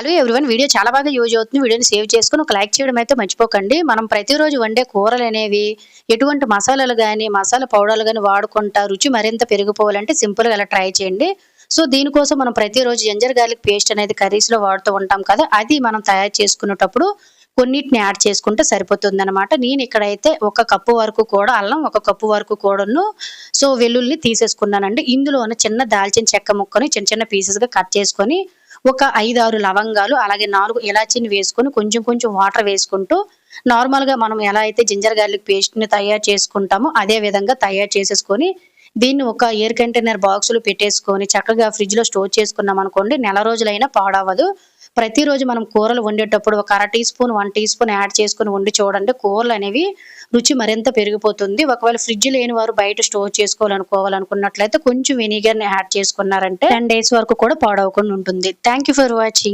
Hello everyone video చాలా బాగా use అవుతుంది. వీడియోని సేవ్ చేసుకుని ఒక లైక్ చేయడం అయితే మర్చిపోకండి. మనం ప్రతిరోజు వండే కూరలు అనేవి ఎటువంటి మసాలాలు కానీ మసాలా పౌడర్లు కానీ వాడుకుంటా రుచి మరింత పెరిగిపోవాలంటే సింపుల్గా అలా ట్రై చేయండి. సో దీనికోసం మనం ప్రతిరోజు జింజర్ గార్లిక్ పేస్ట్ అనేది కర్రీస్లో వాడుతూ ఉంటాం కదా అది మనం తయారు చేసుకునేటప్పుడు కొన్నిటిని యాడ్ చేసుకుంటే సరిపోతుంది అనమాట నేను ఇక్కడైతే ఒక కప్పు వరకు కూడా అల్లం ఒక కప్పు వరకు కూడాను సో వెల్లుల్ని తీసేసుకున్నానండి. ఇందులోనే చిన్న దాల్చిన చెక్క ముక్కని చిన్న చిన్న పీసెస్గా కట్ చేసుకొని ఒక ఐదారు లవంగాలు అలాగే నాలుగు ఇలాచీని వేసుకొని కొంచెం కొంచెం వాటర్ వేసుకుంటూ నార్మల్గా మనం ఎలా అయితే జింజర్ గార్లిక్ పేస్ట్ని తయారు చేసుకుంటామో అదే విధంగా తయారు చేసేసుకొని దీన్ని ఒక ఎయిర్ కంటైనర్ బాక్సులు పెట్టేసుకొని చక్కగా ఫ్రిడ్జ్లో స్టోర్ చేసుకున్నాం అనుకోండి నెల రోజులైనా పాడవదు ప్రతిరోజు మనం కూరలు వండేటప్పుడు ఒక అర teaspoon one teaspoon add చేసుకుని వండి చూడండి కూరలు అనేవి రుచి మరింత పెరిగిపోతుంది. ఒకవేళ ఫ్రిడ్జ్ లేని వారు బయట స్టోర్ చేసుకోవాలనుకోవాలనుకున్నట్లయితే కొంచెం వెనిగర్ని యాడ్ చేసుకున్నారంటే టెన్ డేస్ వరకు కూడా పాడవకుండా ఉంటుంది. Thank for watching